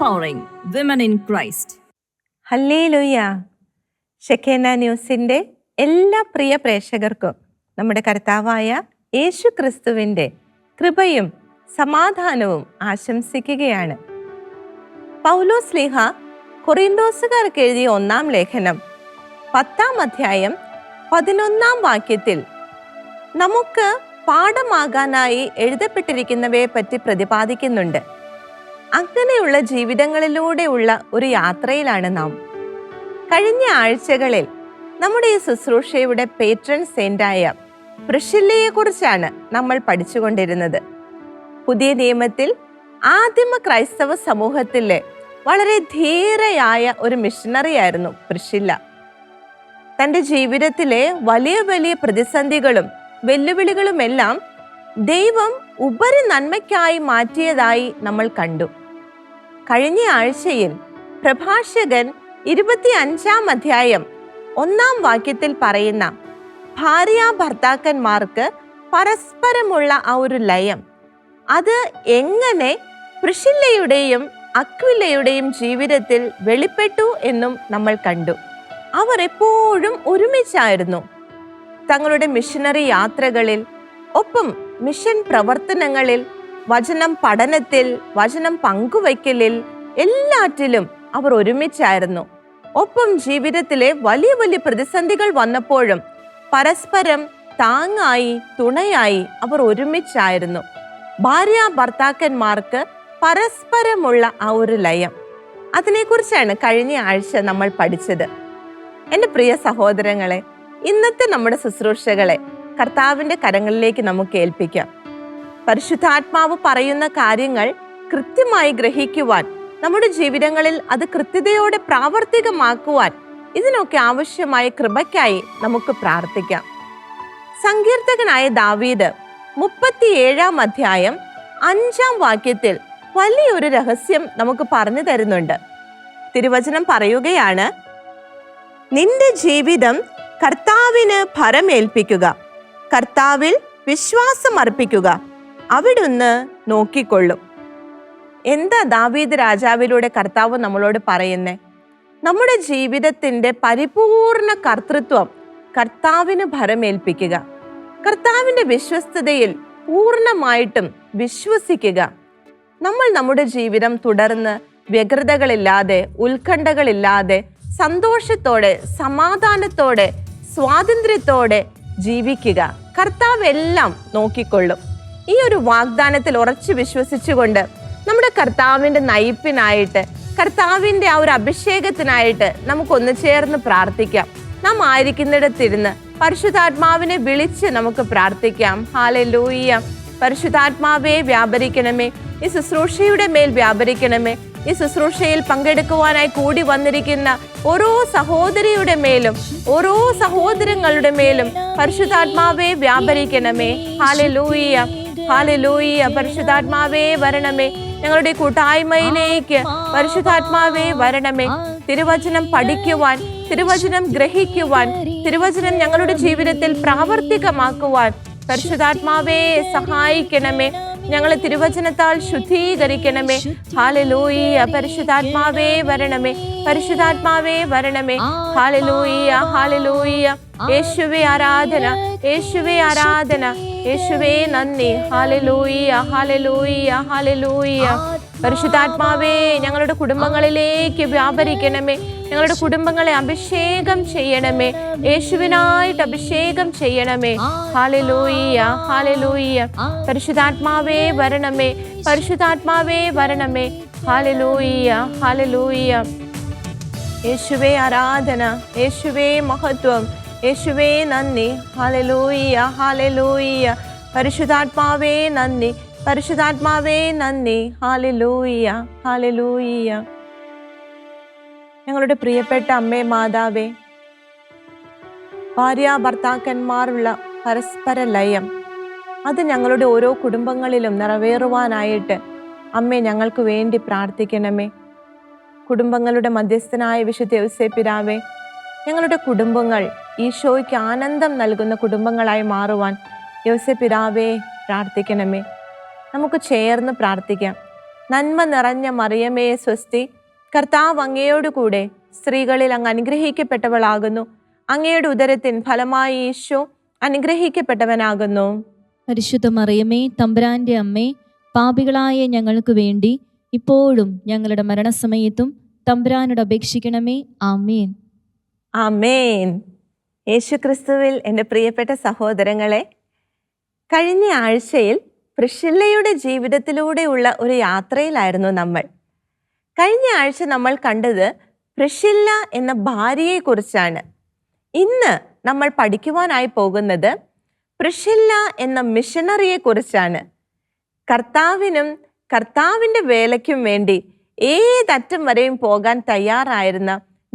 empowering in in Christ. ഹല്ലേലൂയ. Shekinah ന്യൂസിന്റെ എല്ലാ പ്രിയ പ്രേക്ഷകർക്കും നമ്മുടെ കർത്താവായ യേശു ക്രിസ്തുവിന്റെ കൃപയും സമാധാനവും ആശംസിക്കുകയാണ്. പൗലോ സ്ലിഹ കൊറിന്തോസുകാർക്ക് എഴുതിയ ഒന്നാം ലേഖനം പത്താം അധ്യായം പതിനൊന്നാം വാക്യത്തിൽ നമുക്ക് പാഠമാകാനായി എഴുതപ്പെട്ടിരിക്കുന്നവയെ പറ്റി പ്രതിപാദിക്കുന്നുണ്ട്. അങ്ങനെയുള്ള ജീവിതങ്ങളിലൂടെയുള്ള ഒരു യാത്രയിലാണ് നാം. കഴിഞ്ഞ ആഴ്ചകളിൽ നമ്മുടെ ഈ ശുശ്രൂഷയുടെ പേട്രൺ സെന്റായ കുറിച്ചാണ് നമ്മൾ പഠിച്ചുകൊണ്ടിരുന്നത്. പുതിയ നിയമത്തിൽ ആദിമ ക്രൈസ്തവ സമൂഹത്തിലെ വളരെ ധീരയായ ഒരു മിഷണറി ആയിരുന്നു പ്രിഷില്ല തന്റെ ജീവിതത്തിലെ വലിയ വലിയ പ്രതിസന്ധികളും വെല്ലുവിളികളുമെല്ലാം ദൈവം ഉപരി നന്മയ്ക്കായി മാറ്റിയതായി നമ്മൾ കണ്ടു. കഴിഞ്ഞ ആഴ്ചയിൽ പ്രഭാഷകൻ ഇരുപത്തി അഞ്ചാം അധ്യായം ഒന്നാം വാക്യത്തിൽ പറയുന്ന ഭാര്യ ഭർത്താക്കന്മാർക്ക് പരസ്പരമുള്ള ആ ഒരു ലയം. അത് എങ്ങനെ പ്രിഷില്ലയുടെയും അക്വില്ലയുടെയും ജീവിതത്തിൽ വെളിപ്പെട്ടു എന്നും നമ്മൾ കണ്ടു. അവർ എപ്പോഴും ഒരുമിച്ചായിരുന്നു. തങ്ങളുടെ മിഷനറി യാത്രകളിൽ ഒപ്പം മിഷൻ പ്രവർത്തനങ്ങളിൽ വചനം പഠനത്തിൽ വചനം പങ്കുവയ്ക്കലിൽ എല്ലാറ്റിലും അവർ ഒരുമിച്ചായിരുന്നു. ഒപ്പം ജീവിതത്തിലെ വലിയ വലിയ പ്രതിസന്ധികൾ വന്നപ്പോഴും പരസ്പരം താങ്ങായി തുണയായി അവർ ഒരുമിച്ചായിരുന്നു. ഭാര്യ ഭർത്താക്കന്മാർക്ക് പരസ്പരമുള്ള ആ ഒരു ലയം. അതിനെക്കുറിച്ചാണ് കഴിഞ്ഞ ആഴ്ച നമ്മൾ പഠിച്ചത്. എന്റെ പ്രിയ സഹോദരങ്ങളെ ഇന്നത്തെ നമ്മുടെ ശുശ്രൂഷകളെ കർത്താവിന്റെ കരങ്ങളിലേക്ക് നമുക്ക് ഏൽപ്പിക്കാം. പരിശുദ്ധാത്മാവ് പറയുന്ന കാര്യങ്ങൾ കൃത്യമായി ഗ്രഹിക്കുവാൻ നമ്മുടെ ജീവിതങ്ങളിൽ അത് കൃത്യതയോടെ പ്രാവർത്തികമാക്കുവാൻ ഇതിനൊക്കെ ആവശ്യമായ കൃപയ്ക്കായി നമുക്ക് പ്രാർത്ഥിക്കാം. സങ്കീർത്തകനായ ദാവീദ് മുപ്പത്തിയേഴാം അധ്യായം അഞ്ചാം വാക്യത്തിൽ വലിയൊരു രഹസ്യം നമുക്ക് പറഞ്ഞു തരുന്നുണ്ട്. തിരുവചനം പറയുകയാണ് നിന്റെ ജീവിതം കർത്താവിന് ഭരമേൽപ്പിക്കുക കർത്താവിൽ വിശ്വാസം അർപ്പിക്കുക അവിടുന്ന് നോക്കിക്കൊള്ളും. എന്താ ദാവീദ് രാജാവിലൂടെ കർത്താവ് നമ്മളോട് പറയുന്നേ? നമ്മുടെ ജീവിതത്തിന്റെ പരിപൂർണ കർത്തൃത്വം കർത്താവിന് ഭരമേൽപ്പിക്കുക. കർത്താവിന്റെ വിശ്വസ്തതയിൽ പൂർണമായിട്ടും വിശ്വസിക്കുക. നമ്മൾ നമ്മുടെ ജീവിതം തുടർന്ന് വ്യഗ്രതകളില്ലാതെ ഉത്കണ്ഠകളില്ലാതെ സന്തോഷത്തോടെ സമാധാനത്തോടെ സ്വാതന്ത്ര്യത്തോടെ ജീവിക്കുക. കർത്താവ് എല്ലാം നോക്കിക്കൊള്ളും. ഈ ഒരു വാഗ്ദാനത്തിൽ ഉറച്ചു വിശ്വസിച്ചുകൊണ്ട് നമ്മുടെ കർത്താവിന്റെ നയിപ്പിനായിട്ട് കർത്താവിന്റെ ആ ഒരു അഭിഷേകത്തിനായിട്ട് നമുക്കൊന്ന് ചേർന്ന് പ്രാർത്ഥിക്കാം. നാം ആയിരിക്കുന്നിടത്തിരുന്ന് പരിശുദ്ധാത്മാവിനെ വിളിച്ച് നമുക്ക് പ്രാർത്ഥിക്കാം. ഹാലലൂയ്യ പരിശുദ്ധാത്മാവെ വ്യാപരിക്കണമേ. ഈ ശുശ്രൂഷയുടെ മേൽ വ്യാപരിക്കണമേ. ഈ ശുശ്രൂഷയിൽ പങ്കെടുക്കുവാനായി കൂടി വന്നിരിക്കുന്ന ഓരോ സഹോദരിയുടെ മേലും ഓരോ സഹോദരങ്ങളുടെ മേലും പരിശുദ്ധാത്മാവെ വ്യാപരിക്കണമേ. ഹാലലൂയ്യ പരിശുദ്ധാത്മാവേ വരണമേ. ഞങ്ങളുടെ കൂട്ടായ്മയിലേക്ക് പരിശുദ്ധാത്മാവേ വരണമേ. തിരുവചനം പഠിക്കുവാൻ തിരുവചനം ഗ്രഹിക്കുവാൻ തിരുവചനം ഞങ്ങളുടെ ജീവിതത്തിൽ പ്രാവർത്തികമാക്കുവാൻ പരിശുദ്ധാത്മാവേ സഹായിക്കണമേ. ഞങ്ങളെ തിരുവചനത്താൽ ശുദ്ധീകരിക്കണമേ. ഹാലലൂയ. പരിശുദ്ധാത്മാവേ വരണമേ. പരിശുദ്ധാത്മാവേ വരണമേ. ഹാലലൂയ ഹാലലൂയ. യേശുവേ ആരാധന യേശുവേ ആരാധന. യേശുവേ നന്ദി. ഹാലലൂയ്യ ഹാലലൂയ്യ ഹാലലൂയ്യ പരിശുദ്ധാത്മാവേ ഞങ്ങളുടെ കുടുംബങ്ങളിലേക്ക് വ്യാപരിക്കണമേ. ഞങ്ങളുടെ കുടുംബങ്ങളെ അഭിഷേകം ചെയ്യണമേ. യേശുവിനായിട്ട് അഭിഷേകം ചെയ്യണമേ. ഹാലലൂയ്യ ഹാലലൂയ്യ പരിശുദ്ധാത്മാവേ വരണമേ. പരിശുദ്ധാത്മാവേ വരണമേ. ഹാലലൂയ്യ ഹാലലൂയ്യ യേശുവേ ആരാധന യേശുവേ മഹത്വം. യേശുവേ നന്ദി. ഹാലലൂയ്യ ഹാലലൂയ്യ പരിശുദ്ധാത്മാവേ നന്ദി. പരിശുദ്ധാത്മാവേ നന്ദി. ഹാലലൂയ്യ ഹാലലൂയ്യ ഞങ്ങളുടെ പ്രിയപ്പെട്ട അമ്മേ മാതാവേ ഭാര്യ ഭർത്താക്കന്മാരുള്ള പരസ്പര ലയം അത് ഞങ്ങളുടെ ഓരോ കുടുംബങ്ങളിലും നിറവേറുവാനായിട്ട് അമ്മേ ഞങ്ങൾക്ക് വേണ്ടി പ്രാർത്ഥിക്കണമേ. കുടുംബങ്ങളുടെ മധ്യസ്ഥനായ വിശുദ്ധ ഉസേപ്പിരാവേ ഞങ്ങളുടെ കുടുംബങ്ങൾ ഈശോയ്ക്ക് ആനന്ദം നൽകുന്ന കുടുംബങ്ങളായി മാറുവാൻ യോസെ പിതാവേ പ്രാർത്ഥിക്കണമേ. നമുക്ക് ചേർന്ന് പ്രാർത്ഥിക്കാം. നന്മ നിറഞ്ഞ മറിയമേ സ്വസ്തി കർത്താവ് അങ്ങയോടുകൂടെ സ്ത്രീകളിൽ അങ്ങ് അനുഗ്രഹിക്കപ്പെട്ടവളാകുന്നു. അങ്ങയുടെ ഉദരത്തിൻ ഫലമായി ഈശോ അനുഗ്രഹിക്കപ്പെട്ടവനാകുന്നു. പരിശുദ്ധ മറിയമേ തമ്പുരാന്റെ അമ്മേ പാപികളായ ഞങ്ങൾക്ക് വേണ്ടി ഇപ്പോഴും ഞങ്ങളുടെ മരണസമയത്തും തമ്പുരാനോട് അപേക്ഷിക്കണമേ. ആമേൻ. ആമേൻ. യേശുക്രിസ്തുവിൽ എന്റെ പ്രിയപ്പെട്ട സഹോദരങ്ങളെ കഴിഞ്ഞ ആഴ്ചയിൽ പ്രിഷില്ലയുടെ ജീവിതത്തിലൂടെയുള്ള ഒരു യാത്രയിലായിരുന്നു നമ്മൾ. കഴിഞ്ഞ ആഴ്ച നമ്മൾ കണ്ടത് പ്രിഷില്ല എന്ന ഭാര്യയെക്കുറിച്ചാണ്. ഇന്ന് നമ്മൾ പഠിക്കുവാനായി പോകുന്നത് പ്രിഷില്ല എന്ന മിഷണറിയെക്കുറിച്ചാണ്. കർത്താവിനും കർത്താവിന്റെ വേലയ്ക്കും വേണ്ടി ഏതറ്റം വരെയും പോകാൻ തയ്യാറായിരുന്ന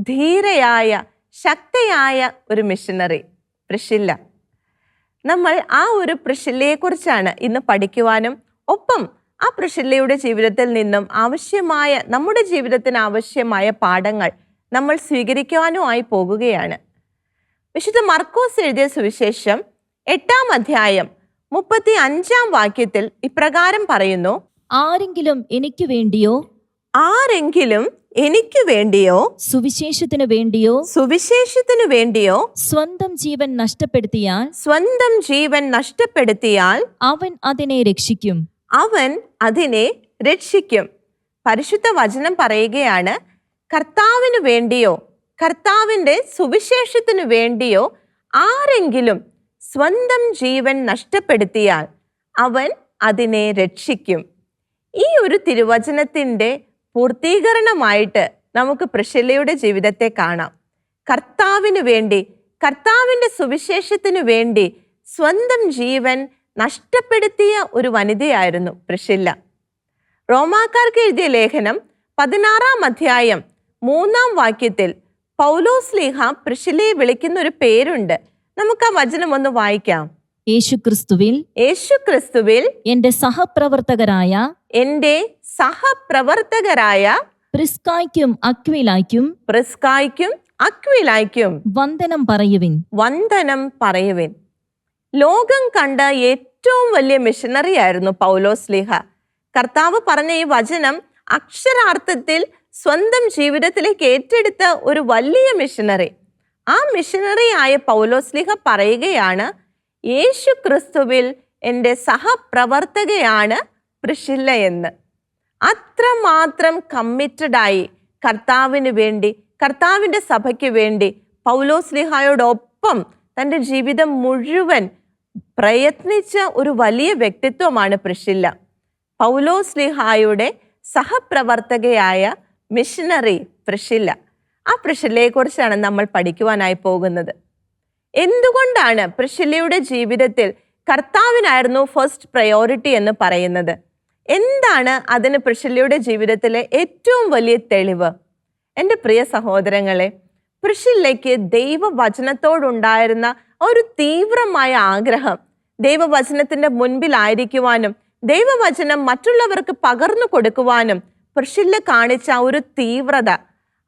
ധീരയായ ശക്തയായ ഒരു മിഷനറി പ്രിഷില്ല നമ്മൾ ആ ഒരു പ്രിഷില്ലയെക്കുറിച്ചാണ് ഇന്ന് പഠിക്കുവാനും ഒപ്പം ആ പ്രിഷില്ലയുടെ ജീവിതത്തിൽ നിന്നും ആവശ്യമായ നമ്മുടെ ജീവിതത്തിന് ആവശ്യമായ പാഠങ്ങൾ നമ്മൾ സ്വീകരിക്കുവാനുമായി പോകുകയാണ്. വിശുദ്ധ മർക്കോസ് എഴുതിയ സുവിശേഷം എട്ടാം അധ്യായം മുപ്പത്തി അഞ്ചാം വാക്യത്തിൽ ഇപ്രകാരം പറയുന്നു ആരെങ്കിലും എനിക്ക് വേണ്ടിയോ? ആരെങ്കിലും എനിക്ക് വേണ്ടിയോ? സുവിശേഷത്തിന് വേണ്ടിയോ? സുവിശേഷത്തിനു വേണ്ടിയോ? സ്വന്തം ജീവൻ നഷ്ടപ്പെടുത്തിയാൽ? സ്വന്തം ജീവൻ നഷ്ടപ്പെടുത്തിയാൽ? അവൻ അതിനെ രക്ഷിക്കും. അവൻ അതിനെ രക്ഷിക്കും. പരിശുദ്ധ വചനം പറയുകയാണ് കർത്താവിന് വേണ്ടിയോ കർത്താവിന്റെ സുവിശേഷത്തിനു വേണ്ടിയോ ആരെങ്കിലും സ്വന്തം ജീവൻ നഷ്ടപ്പെടുത്തിയാൽ അവൻ അതിനെ രക്ഷിക്കും. ഈ ഒരു തിരുവചനത്തിന്റെ പൂർത്തീകരണമായിട്ട് നമുക്ക് പ്രശിലയുടെ ജീവിതത്തെ കാണാം. കർത്താവിന് വേണ്ടി കർത്താവിന്റെ സുവിശേഷത്തിനു വേണ്ടി സ്വന്തം ജീവൻ നഷ്ടപ്പെടുത്തിയ ഒരു വനിതയായിരുന്നു പ്രഷില്ല റോമാക്കാർക്ക് എഴുതിയ ലേഖനം പതിനാറാം അധ്യായം മൂന്നാം വാക്യത്തിൽ പൗലോസ് ലീഹ പ്രഷിലയെ വിളിക്കുന്ന ഒരു പേരുണ്ട്. നമുക്ക് ആ വചനം ഒന്ന് വായിക്കാം. യേശുക്രിസ്തുവിൽ യേശുക്രിസ്തുവിൽ എന്റെ സഹപ്രവർത്തകരായ എന്റെ സഹപ്രവർത്തകരായ പ്രിസ്കായ്ക്കും അക്വിലായ്ക്കും പ്രിസ്കായ്ക്കും അക്വിലായ്ക്കും വന്ദനം പറയുവിൻ. വന്ദനം പറയുവിൻ. ലോകം കണ്ട ഏറ്റവും വലിയ മിഷനറി ആയിരുന്നു പൗലോസ് ലീഹ കർത്താവ് പറഞ്ഞ ഈ വചനം അക്ഷരാർത്ഥത്തിൽ സ്വന്തം ജീവിതത്തിലേക്ക് ഏറ്റെടുത്ത ഒരു വലിയ മിഷനറി ആ മിഷനറി ആയ പൗലോസ് ലീഹ പറയുകയാണ് യേശു ക്രിസ്തുവിൽ എന്റെ സഹപ്രവർത്തകയാണ് പ്രിഷില്ല എന്ന്. അത്രമാത്രം കമ്മിറ്റഡായി കർത്താവിന് വേണ്ടി കർത്താവിന്റെ സഭയ്ക്ക് വേണ്ടി പൗലോസ് ലിഹായോടൊപ്പം തന്റെ ജീവിതം മുഴുവൻ പ്രയത്നിച്ച ഒരു വലിയ വ്യക്തിത്വമാണ് പ്രിഷില്ല പൗലോസ് ലിഹായുടെ സഹപ്രവർത്തകയായ മിഷനറി പ്രിഷില്ല ആ പ്രിഷില്ലയെക്കുറിച്ചാണ് നമ്മൾ പഠിക്കുവാനായി പോകുന്നത്. എന്തുകൊണ്ടാണ് പ്രിഷില്ലയുടെ ജീവിതത്തിൽ കർത്താവിനായിരുന്നു ഫസ്റ്റ് പ്രയോറിറ്റി എന്ന് പറയുന്നത്? എന്താണ് അതിന് പ്രിഷില്ലയുടെ ജീവിതത്തിലെ ഏറ്റവും വലിയ തെളിവ്? എന്റെ പ്രിയ സഹോദരങ്ങളെ പ്രിഷില്ലയ്ക്ക് ദൈവവചനത്തോടുണ്ടായിരുന്ന ഒരു തീവ്രമായ ആഗ്രഹം ദൈവവചനത്തിന്റെ മുൻപിലായിരിക്കുവാനും ദൈവവചനം മറ്റുള്ളവർക്ക് പകർന്നു കൊടുക്കുവാനും പ്രിഷില്ല കാണിച്ച ഒരു തീവ്രത.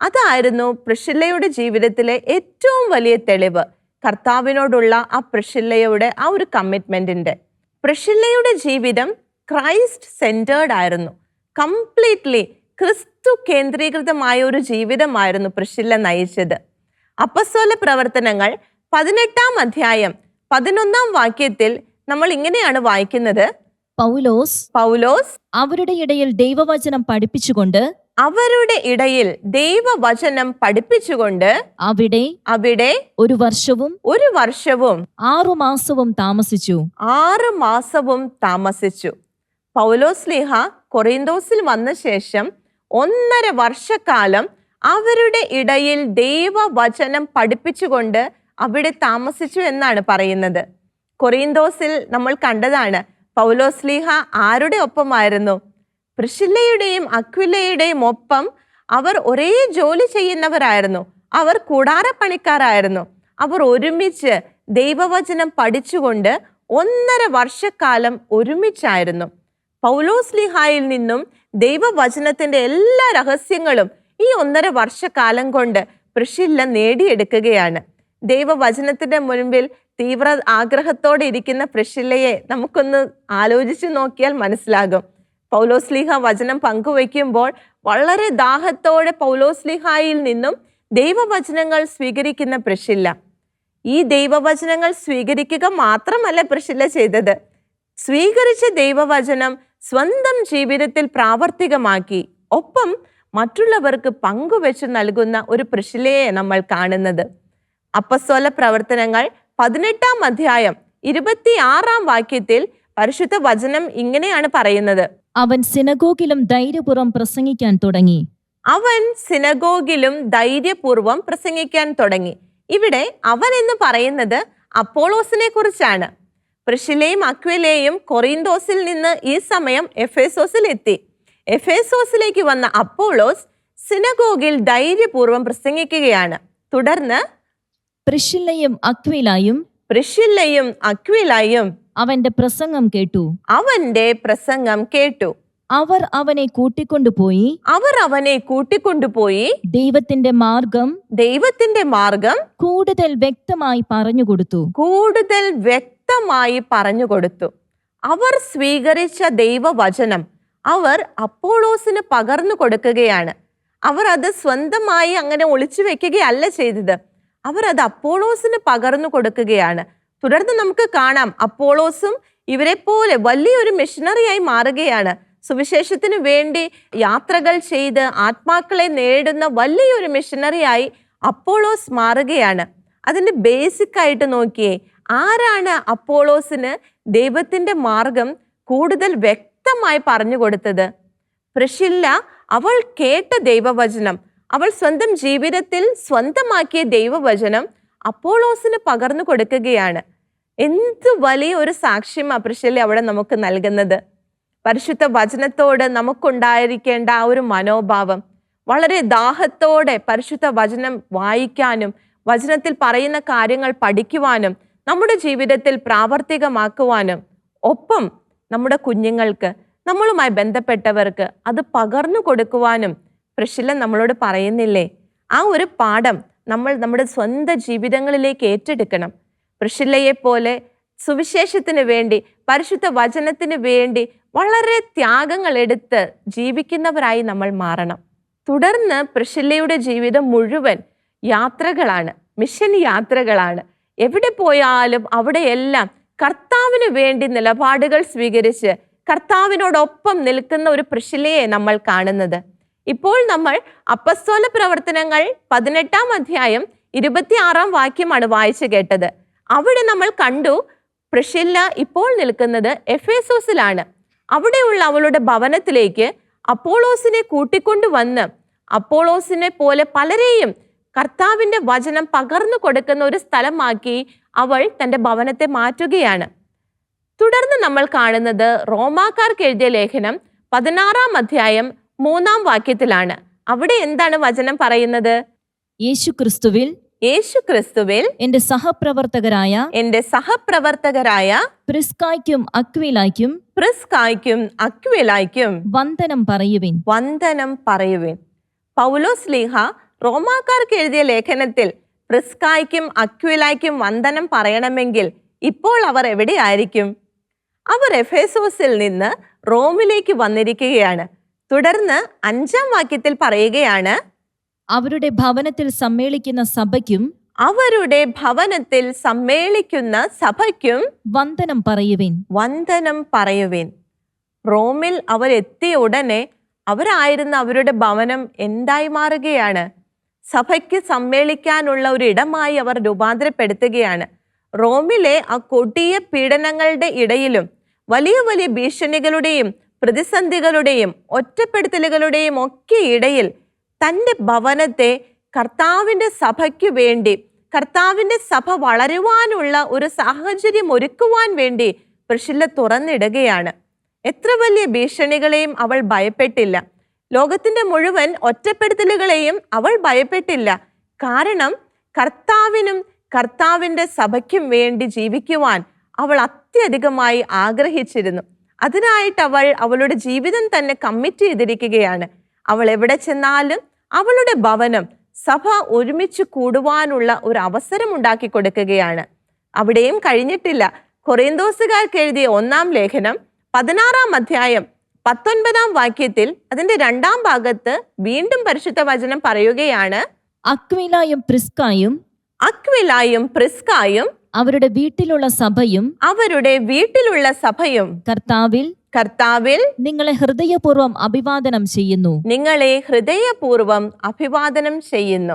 അതായിരുന്നു പ്രിഷില്ലയുടെ ജീവിതത്തിലെ ഏറ്റവും വലിയ തെളിവ്. കർത്താവിനോടുള്ള ആ പ്രിഷില്ലയുടെ ആ ഒരു കമ്മിറ്റ്മെന്റിന്റെ പ്രിഷില്ലയുടെ ജീവിതം ക്രൈസ്റ്റ് സെന്റേർഡ് ആയിരുന്നു. കംപ്ലീറ്റ്ലി ക്രിസ്തു കേന്ദ്രീകൃതമായ ഒരു ജീവിതമായിരുന്നു പ്രിഷില്ല നയിച്ചത്. അപ്പസ്വല പ്രവർത്തനങ്ങൾ പതിനെട്ടാം അധ്യായം പതിനൊന്നാം വാക്യത്തിൽ നമ്മൾ ഇങ്ങനെയാണ് വായിക്കുന്നത്. പൗലോസ് പൗലോസ് അവരുടെ ഇടയിൽ ദൈവവചനം പഠിപ്പിച്ചുകൊണ്ട് അവരുടെ ഇടയിൽ ദൈവവചനം പഠിപ്പിച്ചുകൊണ്ട് അവിടെ അവിടെ ഒരു വർഷവും ഒരു വർഷവും ആറു മാസവും താമസിച്ചു. ആറു മാസവും താമസിച്ചു. പൗലോസ് ലീഹ കൊറിന്തോസിൽ വന്ന ശേഷം ഒന്നര വർഷക്കാലം അവരുടെ ഇടയിൽ ദൈവവചനം പഠിപ്പിച്ചുകൊണ്ട് അവിടെ താമസിച്ചു എന്നാണ് പറയുന്നത്. കൊറിന്തോസിൽ നമ്മൾ കണ്ടതാണ് പൗലോസ് ലീഹ ആരുടെ ഒപ്പമായിരുന്നു? പ്രിഷില്ലയുടെയും അക്വിലയുടെയും ഒപ്പം അവർ ഒരേ ജോലി ചെയ്യുന്നവരായിരുന്നു. അവർ കൂടാരപ്പണിക്കാരായിരുന്നു അവർ ഒരുമിച്ച് ദൈവവചനം പഠിച്ചുകൊണ്ട് ഒന്നര വർഷക്കാലം ഒരുമിച്ചായിരുന്നു. പൗലോസ് ലിഹായിൽ നിന്നും ദൈവവചനത്തിന്റെ എല്ലാ രഹസ്യങ്ങളും ഈ ഒന്നര വർഷക്കാലം കൊണ്ട് പ്രിഷില്ല നേടിയെടുക്കുകയാണ്. ദൈവവചനത്തിന്റെ മുൻപിൽ തീവ്ര ആഗ്രഹത്തോടെ ഇരിക്കുന്ന പ്രിഷില്ലയെ നമുക്കൊന്ന് ആലോചിച്ചു നോക്കിയാൽ മനസ്സിലാകും. പൗലോസ്ലിഹ വചനം പങ്കുവയ്ക്കുമ്പോൾ വളരെ ദാഹത്തോടെ പൗലോസ്ലിഹായിൽ നിന്നും ദൈവവചനങ്ങൾ സ്വീകരിക്കുന്ന പ്രഷില്ല ഈ ദൈവവചനങ്ങൾ സ്വീകരിക്കുക മാത്രമല്ല പ്രഷില്ല ചെയ്തത്. സ്വീകരിച്ച ദൈവവചനം സ്വന്തം ജീവിതത്തിൽ പ്രാവർത്തികമാക്കി ഒപ്പം മറ്റുള്ളവർക്ക് പങ്കുവെച്ച് നൽകുന്ന ഒരു പ്രഷിലയെ നമ്മൾ കാണുന്നത്. അപ്പസ്വല പ്രവർത്തനങ്ങൾ പതിനെട്ടാം അധ്യായം ഇരുപത്തിയാറാം വാക്യത്തിൽ പരിശുദ്ധ വചനം ഇങ്ങനെയാണ് പറയുന്നത്. അവൻ സിനഗോഗിലും ധൈര്യപൂർവം പ്രസംഗിക്കാൻ തുടങ്ങി. അവൻ സിനഗോഗിലും ധൈര്യപൂർവം പ്രസംഗിക്കാൻ തുടങ്ങി. ഇവിടെ അവൻ എന്ന് പറയുന്നത് അപ്പോളോസിനെ കുറിച്ചാണ്. പ്രിഷിലെയും അക്വിലെയും കൊറിന്തോസിൽ നിന്ന് ഈ സമയം എഫേസോസിൽ എത്തി എഫേസോസിലേക്ക് വന്ന അപ്പോളോസ് സിനഗോഗിൽ ധൈര്യപൂർവം പ്രസംഗിക്കുകയാണ്. തുടർന്ന് പ്രിഷില്ലയും അക്വിലായും പ്രിഷില്ലയും അക്വിലായും അവന്റെ പ്രസംഗം കേട്ടു. അവന്റെ പ്രസംഗം കേട്ടു. അവർ അവനെ കൂട്ടിക്കൊണ്ടുപോയി അവർ അവനെ കൂട്ടിക്കൊണ്ടുപോയി ദൈവത്തിന്റെ മാർഗം ദൈവത്തിന്റെ മാർഗം കൂടുതൽ വ്യക്തമായി പറഞ്ഞു കൊടുത്തു. കൂടുതൽ വ്യക്തമായി പറഞ്ഞു കൊടുത്തു. അവർ സ്വീകരിച്ച ദൈവവചനം അവർ അപ്പോളോസിന് പകർന്നു കൊടുക്കുകയാണ്. അവർ അത് സ്വന്തമായി അങ്ങനെ ഒളിച്ചു വെക്കുകയല്ല ചെയ്തത്. അവർ അത് അപ്പോളോസിന് പകർന്നു കൊടുക്കുകയാണ്. തുടർന്ന് നമുക്ക് കാണാം അപ്പോളോസും ഇവരെ പോലെ വലിയൊരു മിഷണറിയായി മാറുകയാണ്. സുവിശേഷത്തിന് വേണ്ടി യാത്രകൾ ചെയ്ത് ആത്മാക്കളെ നേടുന്ന വലിയൊരു മിഷണറിയായി അപ്പോളോസ് മാറുകയാണ്. അതിന്റെ ബേസിക് ആയിട്ട് നോക്കിയേ ആരാണ് അപ്പോളോസിന് ദൈവത്തിന്റെ മാർഗം കൂടുതൽ വ്യക്തമായി പറഞ്ഞു കൊടുത്തത്? പ്രഷില്ല അവൾ കേട്ട ദൈവവചനം അവൾ സ്വന്തം ജീവിതത്തിൽ സ്വന്തമാക്കിയ ദൈവവചനം അപ്പോളോസിന് പകർന്നു കൊടുക്കുകയാണ്. എന്ത് വലിയ ഒരു സാക്ഷ്യം അപ്രിഷ്യല്ലേ അവിടെ നമുക്ക് നൽകുന്നത്? പരിശുദ്ധ വചനത്തോട് നമുക്കുണ്ടായിരിക്കേണ്ട ആ ഒരു മനോഭാവം വളരെ ദാഹത്തോടെ പരിശുദ്ധ വചനം വായിക്കാനും വചനത്തിൽ പറയുന്ന കാര്യങ്ങൾ പഠിക്കുവാനും നമ്മുടെ ജീവിതത്തിൽ പ്രാവർത്തികമാക്കുവാനും ഒപ്പം നമ്മുടെ കുഞ്ഞുങ്ങൾക്ക് നമ്മളുമായി ബന്ധപ്പെട്ടവർക്ക് അത് പകർന്നു കൊടുക്കുവാനും പ്രശില നമ്മളോട് പറയുന്നില്ലേ? ആ ഒരു പാഠം നമ്മൾ നമ്മുടെ സ്വന്തം ജീവിതങ്ങളിലേക്ക് ഏറ്റെടുക്കണം. പ്രഷില്ലയെ പോലെ സുവിശേഷത്തിന് വേണ്ടി പരിശുദ്ധ വചനത്തിന് വേണ്ടി വളരെ ത്യാഗങ്ങൾ എടുത്ത് ജീവിക്കുന്നവരായി നമ്മൾ മാറണം. തുടർന്ന് പ്രശില്ലയുടെ ജീവിതം മുഴുവൻ യാത്രകളാണ് മിഷൻ യാത്രകളാണ്. എവിടെ പോയാലും അവിടെയെല്ലാം കർത്താവിന് വേണ്ടി നിലപാടുകൾ സ്വീകരിച്ച് കർത്താവിനോടൊപ്പം നിൽക്കുന്ന ഒരു പ്രശിലയെ നമ്മൾ കാണുന്നത്. ഇപ്പോൾ നമ്മൾ അപ്പസ്തോല പ്രവർത്തനങ്ങൾ പതിനെട്ടാം അധ്യായം ഇരുപത്തിയാറാം വാക്യമാണ് വായിച്ചു കേട്ടത്. അവിടെ നമ്മൾ കണ്ടു പ്രഷില്ല ഇപ്പോൾ നിൽക്കുന്നത് എഫേസോസിലാണ്. അവിടെയുള്ള അവളുടെ ഭവനത്തിലേക്ക് അപ്പോളോസിനെ കൂട്ടിക്കൊണ്ടുവന്ന് അപ്പോളോസിനെ പോലെ പലരെയും കർത്താവിന്റെ വചനം പകർന്നു കൊടുക്കുന്ന ഒരു സ്ഥലമാക്കി അവൾ തന്റെ ഭവനത്തെ മാറ്റുകയാണ്. തുടർന്ന് നമ്മൾ കാണുന്നത് റോമാക്കാർക്ക് എഴുതിയ ലേഖനം പതിനാറാം അധ്യായം മൂന്നാം വാക്യത്തിലാണ്. അവിടെ എന്താണ് വചനം പറയുന്നത്? യേശു ക്രിസ്തുവിൽ യേശു ക്രിസ്തുവിൽ എന്റെ സഹപ്രവർത്തകരായ എന്റെ സഹപ്രവർത്തകരായ പ്രിസ്കായ്ക്കും അക്വിലായ്ക്കും പ്രിസ്കായ്ക്കും അക്വിലായ്ക്കും വന്ദനം പറയുവിൻ. വന്ദനം പറയുവിൻ. പൗലോസ് ലീഹ റോമാക്കാർക്ക് എഴുതിയ ലേഖനത്തിൽ പ്രിസ്കായ്ക്കും അക്വിലായ്ക്കും വന്ദനം പറയണമെങ്കിൽ ഇപ്പോൾ അവർ എവിടെയായിരിക്കും? അവർ എഫേസോസിൽ നിന്ന് റോമിലേക്ക് വന്നിരിക്കുകയാണ്. തുടർന്ന് അഞ്ചാം വാക്യത്തിൽ പറയുകയാണ് അവരുടെ ഭവനത്തിൽ സമ്മേളിക്കുന്ന സഭയ്ക്കും അവരുടെ ഭവനത്തിൽ സമ്മേളിക്കുന്ന സഭയ്ക്കും വന്ദനം പറയുവിൻ. വന്ദനം പറയുവിൻ. റോമിൽ അവരെത്തിയ ഉടനെ അവരായിരുന്ന അവരുടെ ഭവനം എന്തായി മാറുകയാണ്? സഭയ്ക്ക് സമ്മേളിക്കാനുള്ള ഒരു ഇടമായി അവർ രൂപാന്തരപ്പെടുത്തുകയാണ്. റോമിലെ ആ കൊടിയ പീഡനങ്ങളുടെ ഇടയിലും വലിയ വലിയ ഭീഷണികളുടെയും പ്രതിസന്ധികളുടെയും ഒറ്റപ്പെടുത്തലുകളുടെയും ഒക്കെ ഇടയിൽ തന്റെ ഭവനത്തെ കർത്താവിന്റെ സഭയ്ക്ക് വേണ്ടി കർത്താവിന്റെ സഭ വളരുവാനുള്ള ഒരു സാഹചര്യം ഒരുക്കുവാൻ വേണ്ടി പ്രഷില്ല തുറന്നിടുകയാണ്. എത്ര വലിയ ഭീഷണികളെയും അവൾ ഭയപ്പെട്ടില്ല. ലോകത്തിന്റെ മുഴുവൻ ഒറ്റപ്പെടുത്തലുകളെയും അവൾ ഭയപ്പെട്ടില്ല. കാരണം കർത്താവിനും കർത്താവിന്റെ സഭയ്ക്കും വേണ്ടി ജീവിക്കുവാൻ അവൾ അത്യധികമായി ആഗ്രഹിച്ചിരുന്നു. അതിനായിട്ട് അവൾ അവളുടെ ജീവിതം തന്നെ കമ്മിറ്റ് ചെയ്തിരിക്കുകയാണ്. അവൾ എവിടെ ചെന്നാലും അവളുടെ ഭവനം സഭ ഒരുമിച്ച് കൂടുവാനുള്ള ഒരു അവസരം ഉണ്ടാക്കി കൊടുക്കുകയാണ്. അവിടെയും കഴിഞ്ഞിട്ടില്ല. കൊറിയന്തോസുകാർക്ക് എഴുതിയ ഒന്നാം ലേഖനം പതിനാറാം അധ്യായം പത്തൊൻപതാം വാക്യത്തിൽ അതിന്റെ രണ്ടാം ഭാഗത്ത് വീണ്ടും പരിശുദ്ധ വചനം പറയുകയാണ് അക്വിലായും പ്രിസ്കായും അക്വിലായും പ്രിസ്കായും അവരുടെ വീട്ടിലുള്ള സഭയും അവരുടെ വീട്ടിലുള്ള സഭയും കർത്താവിൽ കർത്താവിൽ നിങ്ങളെ ഹൃദയപൂർവം അഭിവാദനം ചെയ്യുന്നു. നിങ്ങളെ ഹൃദയപൂർവം അഭിവാദനം ചെയ്യുന്നു.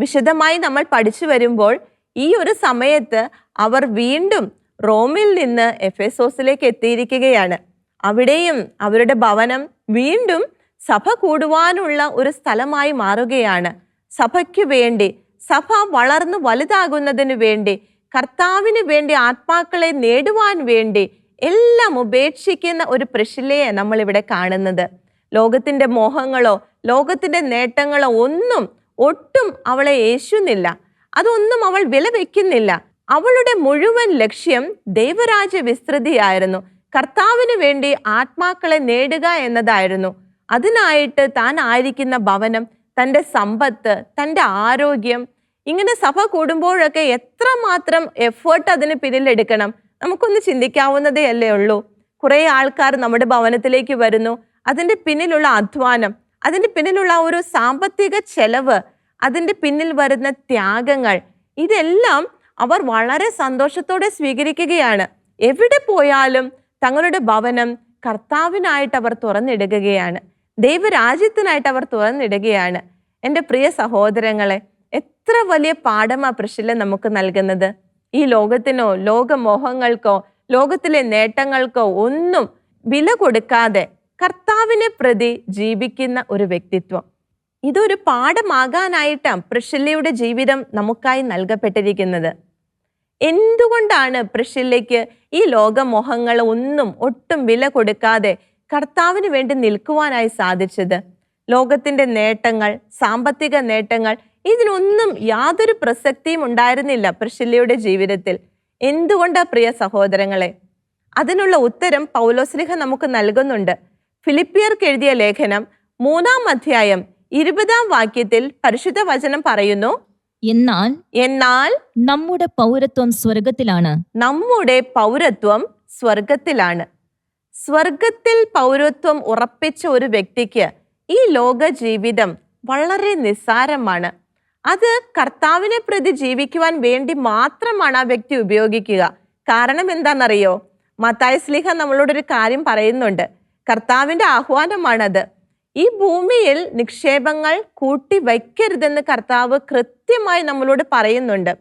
വിശദമായി നമ്മൾ പഠിച്ചു വരുമ്പോൾ ഈ ഒരു സമയത്ത് അവർ വീണ്ടും റോമിൽ നിന്ന് എഫേസോസിലേക്ക് എത്തിയിരിക്കുകയാണ്. അവിടെയും അവരുടെ ഭവനം വീണ്ടും സഭ കൂടുവാനുള്ള ഒരു സ്ഥലമായി മാറുകയാണ്. സഭയ്ക്ക് വേണ്ടി സഭ വളർന്നു വലുതാകുന്നതിന് വേണ്ടി കർത്താവിന് വേണ്ടി ആത്മാക്കളെ നേടുവാൻ വേണ്ടി എല്ലാം ഉപേക്ഷിക്കുന്ന ഒരു പ്രഷിലയെ നമ്മൾ ഇവിടെ കാണുന്നത്. ലോകത്തിന്റെ മോഹങ്ങളോ ലോകത്തിന്റെ നേട്ടങ്ങളോ ഒന്നും ഒട്ടും അവളെ യേശുന്നില്ല അതൊന്നും അവൾ വില വയ്ക്കുന്നില്ല അവളുടെ മുഴുവൻ ലക്ഷ്യം ദൈവരാജ്യ വിസ്തൃതിയായിരുന്നു കർത്താവിന് വേണ്ടി ആത്മാക്കളെ നേടുക എന്നതായിരുന്നു. അതിനായിട്ട് താൻ ആയിരിക്കുന്ന ഭവനം തന്റെ സമ്പത്ത് തന്റെ ആരോഗ്യം ഇങ്ങനെ സഭ കൂടുമ്പോഴൊക്കെ എത്രമാത്രം എഫേർട്ട് അതിന് പിന്നിലെടുക്കണം നമുക്കൊന്ന് ചിന്തിക്കാവുന്നതേ അല്ലേ ഉള്ളൂ. കുറേ ആൾക്കാർ നമ്മുടെ ഭവനത്തിലേക്ക് വരുന്നു. അതിന്റെ പിന്നിലുള്ള അധ്വാനം അതിന്റെ പിന്നിലുള്ള ഒരു സാമ്പത്തിക ചെലവ് അതിന്റെ പിന്നിൽ വരുന്ന ത്യാഗങ്ങൾ ഇതെല്ലാം അവർ വളരെ സന്തോഷത്തോടെ സ്വീകരിക്കുകയാണ്. എവിടെ പോയാലും തങ്ങളുടെ ഭവനം കർത്താവിനായിട്ട് അവർ തുറന്നിടുകയാണ്. ദൈവരാജ്യത്തിനായിട്ട് അവർ തുറന്നിടുകയാണ്. എന്റെ പ്രിയ സഹോദരങ്ങളെ എത്ര വലിയ പാഠമാ പ്രശില നമുക്ക് നൽകുന്നത്. ഈ ലോകത്തിനോ ലോകമോഹങ്ങൾക്കോ ലോകത്തിലെ നേട്ടങ്ങൾക്കോ ഒന്നും വില കൊടുക്കാതെ കർത്താവിനെ പ്രതി ജീവിക്കുന്ന ഒരു വ്യക്തിത്വം. ഇതൊരു പാഠമാകാനായിട്ടാണ് പ്രഷില്ലയുടെ ജീവിതം നമുക്കായി നൽകപ്പെട്ടിരിക്കുന്നത്. എന്തുകൊണ്ടാണ് പ്രഷിലേക്ക് ഈ ലോകമോഹങ്ങൾ ഒന്നും ഒട്ടും വില കൊടുക്കാതെ കർത്താവിന് വേണ്ടി നിൽക്കുവാനായി സാധിച്ചത്? ലോകത്തിന്റെ നേട്ടങ്ങൾ സാമ്പത്തിക നേട്ടങ്ങൾ ഇതിനൊന്നും യാതൊരു പ്രസക്തിയും ഉണ്ടായിരുന്നില്ല പ്രഷില്ലയുടെ ജീവിതത്തിൽ. എന്തുകൊണ്ടാണ് പ്രിയ സഹോദരങ്ങളെ? അതിനുള്ള ഉത്തരം പൗലോസ്ലിഹ നമുക്ക് നൽകുന്നുണ്ട്. ഫിലിപ്പിയർക്ക് എഴുതിയ ലേഖനം മൂന്നാം അധ്യായം ഇരുപതാം വാക്യത്തിൽ പരിശുദ്ധ വചനം പറയുന്നു എന്നാൽ എന്നാൽ നമ്മുടെ പൗരത്വം സ്വർഗത്തിലാണ്. നമ്മുടെ പൗരത്വം സ്വർഗത്തിലാണ്. സ്വർഗത്തിൽ പൗരത്വം ഉറപ്പിച്ച ഒരു വ്യക്തിക്ക് ഈ ലോക ജീവിതം വളരെ നിസ്സാരമാണ്. അത് കർത്താവിനെ പ്രതി ജീവിക്കുവാൻ വേണ്ടി മാത്രമാണ് ആ വ്യക്തി ഉപയോഗിക്കുക. കാരണം എന്താണെന്നറിയോ? മത്തായ സ്ലിഹ നമ്മളോടൊരു കാര്യം പറയുന്നുണ്ട്. കർത്താവിന്റെ ആഹ്വാനമാണത്. ഈ ഭൂമിയിൽ നിക്ഷേപങ്ങൾ കൂട്ടി വയ്ക്കരുതെന്ന് കർത്താവ് കൃത്യമായി നമ്മളോട് പറയുന്നുണ്ട്.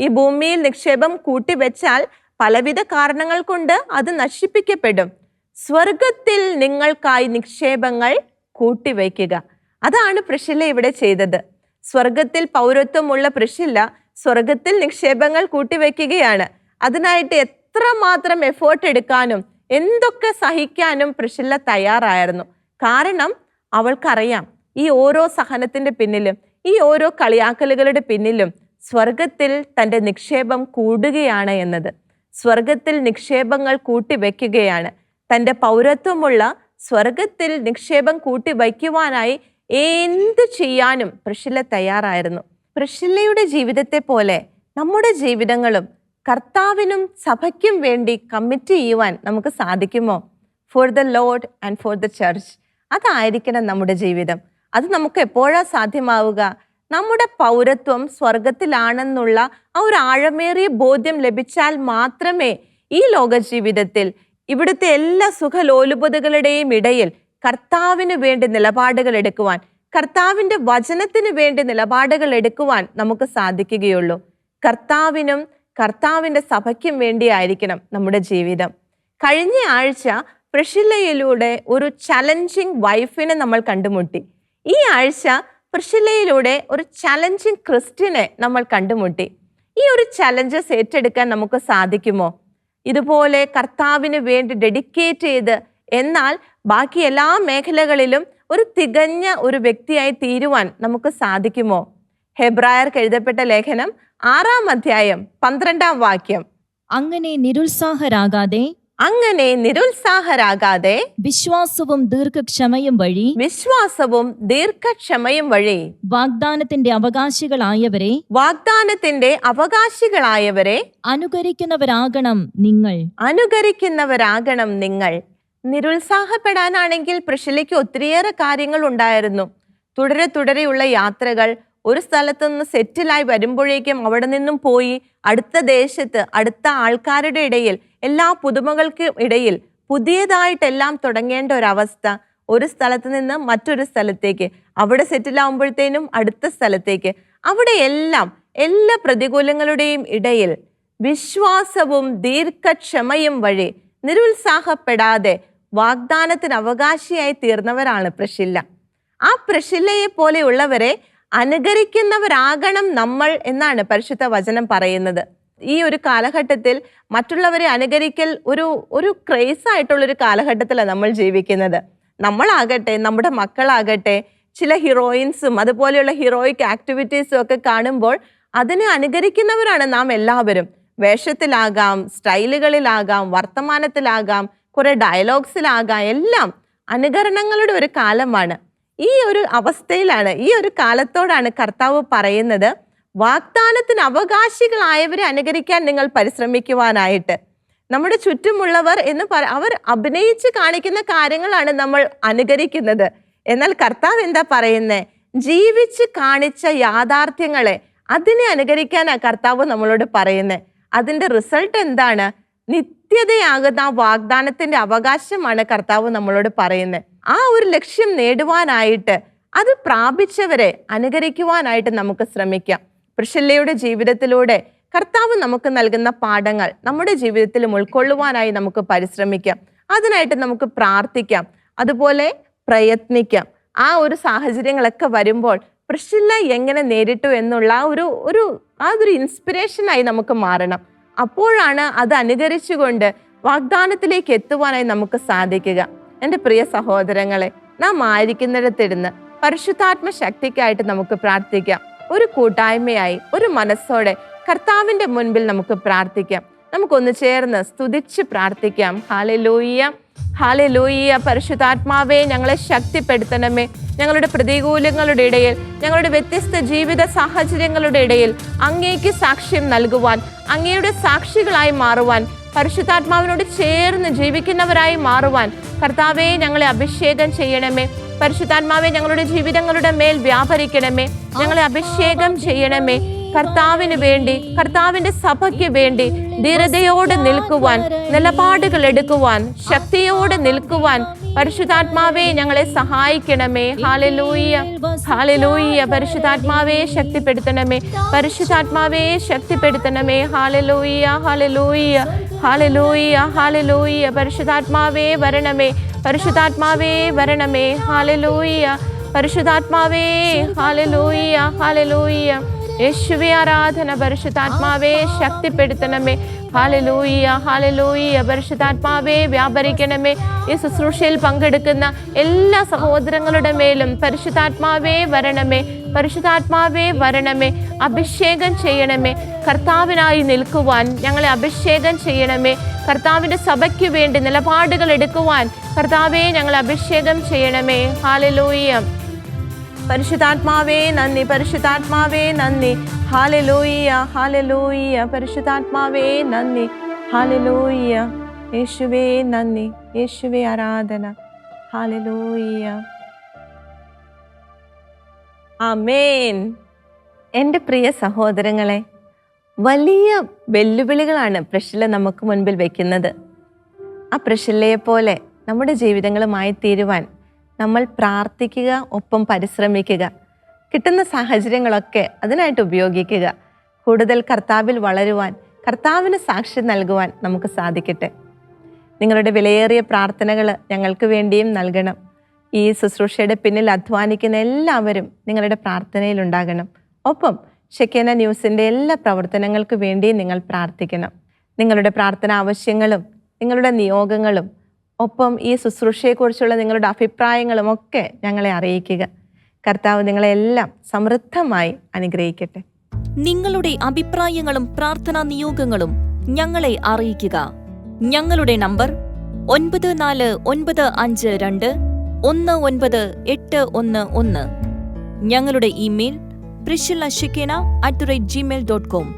ഈ ഭൂമിയിൽ നിക്ഷേപം കൂട്ടി വെച്ചാൽ പലവിധ കാരണങ്ങൾ കൊണ്ട് അത് നശിപ്പിക്കപ്പെടും. സ്വർഗത്തിൽ നിങ്ങൾക്കായി നിക്ഷേപങ്ങൾ കൂട്ടിവയ്ക്കുക. അതാണ് പ്രഷില്ല ഇവിടെ ചെയ്തത്. സ്വർഗത്തിൽ പൗരത്വമുള്ള പ്രഷില്ല സ്വർഗത്തിൽ നിക്ഷേപങ്ങൾ കൂട്ടിവയ്ക്കുകയാണ്. അതിനായിട്ട് എത്രമാത്രം എഫേർട്ട് എടുക്കാനും എന്തൊക്കെ സഹിക്കാനും പ്രഷില്ല തയ്യാറായിരുന്നു. കാരണം അവൾക്കറിയാം. ഈ ഓരോ സഹനത്തിന്റെ പിന്നിലും ഈ ഓരോ കളിയാക്കലുകളുടെ പിന്നിലും സ്വർഗത്തിൽ തന്റെ നിക്ഷേപം കൂടുകയാണ് എന്നത്. സ്വർഗത്തിൽ നിക്ഷേപങ്ങൾ കൂട്ടിവെക്കുകയാണ്. തന്റെ പൗരത്വമുള്ള സ്വർഗത്തിൽ നിക്ഷേപം കൂട്ടി വയ്ക്കുവാനായി എന്ത് ചെയ്യാനും പ്രഷില്ല തയ്യാറായിരുന്നു. പ്രഷില്ലയുടെ ജീവിതത്തെ പോലെ നമ്മുടെ ജീവിതങ്ങളും കർത്താവിനും സഭയ്ക്കും വേണ്ടി കമ്മിറ്റ് ചെയ്യുവാൻ നമുക്ക് സാധിക്കുമോ? For the Lord and for the church അതായിരിക്കണം നമ്മുടെ ജീവിതം. അത് നമുക്ക് എപ്പോഴാ സാധ്യമാവുക? നമ്മുടെ പൗരത്വം സ്വർഗത്തിലാണെന്നുള്ള ആ ഒരു ആഴമേറിയ ബോധ്യം ലഭിച്ചാൽ മാത്രമേ ഈ ലോക ജീവിതത്തിൽ ഇവിടുത്തെ എല്ലാ സുഖലോലുപതകളുടെയും ഇടയിൽ കർത്താവിന് വേണ്ടി നിലപാടുകൾ എടുക്കുവാൻ കർത്താവിന്റെ വചനത്തിന് വേണ്ടി നിലപാടുകൾ എടുക്കുവാൻ നമുക്ക് സാധിക്കുകയുള്ളൂ. കർത്താവിനും കർത്താവിന്റെ സഭയ്ക്കും വേണ്ടിയായിരിക്കണം നമ്മുടെ ജീവിതം. കഴിഞ്ഞ ആഴ്ച പ്രഷില്ലയിലൂടെ ഒരു ചലഞ്ചിങ് വൈഫിനെ നമ്മൾ കണ്ടുമുട്ടി. ഈ ആഴ്ച പ്രഷില്ലയിലൂടെ ഒരു ചലഞ്ചിങ് ക്രിസ്റ്റിനെ നമ്മൾ കണ്ടുമുട്ടി. ഈ ഒരു ചലഞ്ചസ് ഏറ്റെടുക്കാൻ നമുക്ക് സാധിക്കുമോ? ഇതുപോലെ കർത്താവിന് വേണ്ടി ഡെഡിക്കേറ്റ് ചെയ്ത് എന്നാൽ ബാക്കി എല്ലാ മേഖലകളിലും ഒരു തികഞ്ഞ ഒരു വ്യക്തിയായി തീരുവാൻ നമുക്ക് സാധിക്കുമോ? ഹെബ്രായർക്ക് എഴുതപ്പെട്ട ലേഖനം ആറാം അധ്യായം പന്ത്രണ്ടാം വാക്യം. അങ്ങനെ നിരുത്സാഹരാകാതെ അങ്ങനെ നിരുത്സാഹരാകാതെ വിശ്വാസവും ദീർഘക്ഷമയും വഴി വിശ്വാസവും ദീർഘക്ഷമയും വഴി വാഗ്ദാനത്തിന്റെ അവകാശികളായവരെ വാഗ്ദാനത്തിന്റെ അവകാശികളായവരെ അനുകരിക്കുന്നവരാകണം നിങ്ങൾ. അനുകരിക്കുന്നവരാകണം നിങ്ങൾ. നിരുത്സാഹപ്പെടാനാണെങ്കിൽ പ്രഷിലയ്ക്ക് ഒത്തിരിയേറെ കാര്യങ്ങൾ ഉണ്ടായിരുന്നു. തുടരെ തുടരെയുള്ള യാത്രകൾ ഒരു സ്ഥലത്തു നിന്ന് സെറ്റിലായി വരുമ്പോഴേക്കും അവിടെ നിന്നും പോയി അടുത്ത ദേശത്ത് അടുത്ത ആൾക്കാരുടെ ഇടയിൽ എല്ലാ പുതുമകൾക്കും ഇടയിൽ പുതിയതായിട്ടെല്ലാം തുടങ്ങേണ്ട ഒരവസ്ഥ ഒരു സ്ഥലത്ത് നിന്ന് മറ്റൊരു സ്ഥലത്തേക്ക് അവിടെ സെറ്റിൽ ആവുമ്പോഴത്തേനും അടുത്ത സ്ഥലത്തേക്ക് അവിടെ എല്ലാം എല്ലാ പ്രതികൂലങ്ങളുടെയും ഇടയിൽ വിശ്വാസവും ദീർഘക്ഷമയും വഴി നിരുത്സാഹപ്പെടാതെ വാഗ്ദാനത്തിന് അവകാശിയായി തീർന്നവരാണ് പ്രഷില്ല ആ പ്രഷില്ലയെ പോലെയുള്ളവരെ അനുകരിക്കുന്നവരാകണം നമ്മൾ എന്നാണ് പരിശുദ്ധ വചനം പറയുന്നത്. ഈ ഒരു കാലഘട്ടത്തിൽ മറ്റുള്ളവരെ അനുകരിക്കൽ ഒരു ഒരു ക്രേസ് ആയിട്ടുള്ള ഒരു കാലഘട്ടത്തിലാണ് നമ്മൾ ജീവിക്കുന്നത്. നമ്മളാകട്ടെ നമ്മുടെ മക്കളാകട്ടെ ചില ഹീറോയിൻസും അതുപോലെയുള്ള ഹീറോയിക് ആക്ടിവിറ്റീസും ഒക്കെ കാണുമ്പോൾ അതിനെ അനുകരിക്കുന്നവരാണ് നാം എല്ലാവരും. വേഷത്തിലാകാം സ്റ്റൈലുകളിലാകാം വർത്തമാനത്തിലാകാം കുറെ ഡയലോഗ്സിലാകാം എല്ലാം അനുകരണങ്ങളുടെ ഒരു കാലമാണ്. ഈ ഒരു അവസ്ഥയിലാണ് ഈ ഒരു കാലത്തോടാണ് കർത്താവ് പറയുന്നത് വാഗ്ദാനത്തിന് അവകാശികളായവരെ അനുകരിക്കാൻ നിങ്ങൾ പരിശ്രമിക്കുവാനായിട്ട്. നമ്മുടെ ചുറ്റുമുള്ളവർ എന്ന് പറ അവർ അഭിനയിച്ച് കാണിക്കുന്ന കാര്യങ്ങളാണ് നമ്മൾ അനുകരിക്കുന്നത്. എന്നാൽ കർത്താവ് എന്താ പറയുന്നത് ജീവിച്ച് കാണിച്ച യാഥാർത്ഥ്യങ്ങളെ അതിനെ അനുകരിക്കാനാ കർത്താവ് നമ്മളോട് പറയുന്നത് അതിന്റെ റിസൾട്ട് എന്താണ്? നിത്യതയാകുന്ന ആ വാഗ്ദാനത്തിന്റെ അവകാശമാണ് കർത്താവ് നമ്മളോട് പറയുന്നത് ആ ഒരു ലക്ഷ്യം നേടുവാനായിട്ട് അത് പ്രാപിച്ചവരെ അനുകരിക്കുവാനായിട്ട് നമുക്ക് ശ്രമിക്കാം. പ്രിഷല്ലയുടെ ജീവിതത്തിലൂടെ കർത്താവ് നമുക്ക് നൽകുന്ന പാഠങ്ങൾ നമ്മുടെ ജീവിതത്തിൽ ഉൾക്കൊള്ളുവാനായി നമുക്ക് പരിശ്രമിക്കാം. അതിനായിട്ട് നമുക്ക് പ്രാർത്ഥിക്കാം. അതുപോലെ പ്രയത്നിക്കാം. ആ ഒരു സാഹചര്യങ്ങളൊക്കെ വരുമ്പോൾ പ്രിഷില്ല എങ്ങനെ നേരിട്ടു എന്നുള്ള ആ ഒരു ഒരു ആ ഒരു ഇൻസ്പിറേഷനായി നമുക്ക് മാറണം. അപ്പോഴാണ് അത് അനുകരിച്ചുകൊണ്ട് വാഗ്ദാനത്തിലേക്ക് എത്തുവാനായി നമുക്ക് സാധിക്കുക. എന്റെ പ്രിയ സഹോദരങ്ങളെ നാം ആയിരിക്കുന്നിടത്തിരുന്ന് പരിശുദ്ധാത്മ ശക്തിക്കായിട്ട് നമുക്ക് പ്രാർത്ഥിക്കാം. ഒരു കൂട്ടായ്മയായി ഒരു മനസ്സോടെ കർത്താവിന്റെ മുൻപിൽ നമുക്ക് പ്രാർത്ഥിക്കാം. നമുക്കൊന്ന് ചേർന്ന് സ്തുതിച്ച് പ്രാർത്ഥിക്കാം. ഹാലലൂയ്യ ഹാലലൂയ്യ പരിശുദ്ധാത്മാവേ ഞങ്ങളെ ശക്തിപ്പെടുത്തണമേ. ഞങ്ങളുടെ പ്രതികൂലങ്ങളുടെ ഇടയിൽ ഞങ്ങളുടെ വ്യത്യസ്ത ജീവിത സാഹചര്യങ്ങളുടെ ഇടയിൽ അങ്ങേക്ക് സാക്ഷ്യം നൽകുവാൻ അങ്ങയുടെ സാക്ഷികളായി മാറുവാൻ പരിശുദ്ധാത്മാവിനോട് ചേർന്ന് ജീവിക്കുന്നവരായി മാറുവാൻ കർത്താവെ ഞങ്ങളെ അഭിഷേകം ചെയ്യണമേ. പരിശുദ്ധാത്മാവെ ഞങ്ങളുടെ ജീവിതങ്ങളുടെ മേൽ വ്യാപരിക്കണമേ. ഞങ്ങളെ അഭിഷേകം ചെയ്യണമേ. കർത്താവിന് വേണ്ടി കർത്താവിന്റെ സഭയ്ക്ക് വേണ്ടി ധീരതയോടെ നിൽക്കുവാൻ നിലപാടുകൾ എടുക്കുവാൻ ശക്തിയോടെ നിൽക്കുവാൻ പരിശുദ്ധാത്മാവെ ഞങ്ങളെ സഹായിക്കണമേ. ഹാലലൂയ്യ ഹാലലൂയ്യ പരിശുദ്ധാത്മാവെ ശക്തിപ്പെടുത്തണമേ. പരിശുദ്ധാത്മാവെ ശക്തിപ്പെടുത്തണമേ. ഹാലലൂയ്യ ഹാലലൂയ്യ ഹാലലൂയ്യ ഹാലലൂയ്യ പരിശുദ്ധാത്മാവേ വരണമേ. പരിശുദ്ധാത്മാവേ വരണമേ. ഹാലലൂയ്യ പരിശുദ്ധാത്മാവേ. ഹാലലൂയ്യ ഹാലലൂയ്യ യേശുവെ ആരാധന പരിശുദ്ധാത്മാവേ ശക്തിപ്പെടുത്തണമേ. ഹാലലൂയ ഹാലലൂയ പരിശുദ്ധാത്മാവേ വ്യാപരിക്കണമേ. ഈ ശുശ്രൂഷയിൽ പങ്കെടുക്കുന്ന എല്ലാ സഹോദരങ്ങളുടെ മേലും പരിശുദ്ധാത്മാവേ വരണമേ. പരിശുദ്ധാത്മാവേ വരണമേ. അഭിഷേകം ചെയ്യണമേ. കർത്താവിനായി നിൽക്കുവാൻ ഞങ്ങളെ അഭിഷേകം ചെയ്യണമേ. കർത്താവിന്റെ സഭയ്ക്ക് വേണ്ടി നിലപാടുകൾ എടുക്കുവാൻ കർത്താവേ ഞങ്ങളെ അഭിഷേകം ചെയ്യണമേ. ഹാലലൂയ്യ പരിശുദ്ധാത്മാവേ നന്ദി. പരിശുദ്ധാത്മാവേ നന്ദി. ഹാലലൂയ്യ ഹാലലൂയ്യ പരിശുദ്ധാത്മാവേ നന്ദി. ഹാലലൂയ്യ യേശുവേ നന്ദി. യേശുവേ ആരാധന. ഹാലലൂയ്യ ആമേൻ. എന്റെ പ്രിയ സഹോദരങ്ങളെ വലിയ വെല്ലുവിളികളാണ് പ്രഷില നമുക്ക് മുൻപിൽ വയ്ക്കുന്നത് ആ പ്രഷില്ലയെ പോലെ നമ്മുടെ ജീവിതങ്ങളുമായി തീരുവാൻ നമ്മൾ പ്രാർത്ഥിക്കുക ഒപ്പം പരിശ്രമിക്കുക. കിട്ടുന്ന സാഹചര്യങ്ങളൊക്കെ അതിനായിട്ട് ഉപയോഗിക്കുക. കൂടുതൽ കർത്താവിൽ വളരുവാൻ കർത്താവിന് സാക്ഷ്യം നൽകുവാൻ നമുക്ക് സാധിക്കട്ടെ. നിങ്ങളുടെ വിലയേറിയ പ്രാർത്ഥനകൾ ഞങ്ങൾക്ക് വേണ്ടിയും നൽകണം. ഈ ശുശ്രൂഷയുടെ പിന്നിൽ അധ്വാനിക്കുന്ന എല്ലാവരും നിങ്ങളുടെ പ്രാർത്ഥനയിലുണ്ടാകണം ഒപ്പം ഷെക്കേന ന്യൂസിന്റെ എല്ലാ പ്രവർത്തനങ്ങൾക്ക് വേണ്ടിയും നിങ്ങൾ പ്രാർത്ഥിക്കണം. നിങ്ങളുടെ പ്രാർത്ഥന ആവശ്യങ്ങളും നിങ്ങളുടെ നിയോഗങ്ങളും ഒപ്പം ഈ ശുശ്രൂഷയെക്കുറിച്ചുള്ള നിങ്ങളുടെ അഭിപ്രായങ്ങളും ഒക്കെ ഞങ്ങളെ അറിയിക്കുക. കർത്താവ് നിങ്ങളെല്ലാം സമൃദ്ധമായി അനുഗ്രഹിക്കട്ടെ. നിങ്ങളുടെ അഭിപ്രായങ്ങളും പ്രാർത്ഥനാ നിയോഗങ്ങളും ഞങ്ങളെ അറിയിക്കുക. ഞങ്ങളുടെ നമ്പർ ഒൻപത് നാല് ഒൻപത് അഞ്ച് രണ്ട് ഒന്ന് ഒൻപത് എട്ട് ഒന്ന് ഒന്ന്. ഞങ്ങളുടെ email Priscilla Shekinah at the rate Gmail dot com.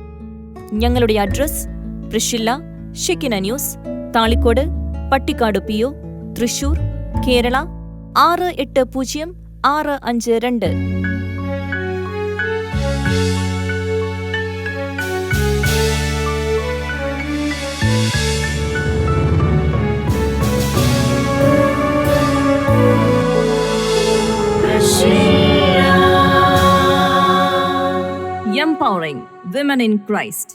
ഞങ്ങളുടെ address Priscilla Shekinah news Thalikode Pattikkad P O Thrissur Kerala ആറ് എട്ട് പൂജ്യം ആറ് അഞ്ച് രണ്ട് Empowering Women in Christ.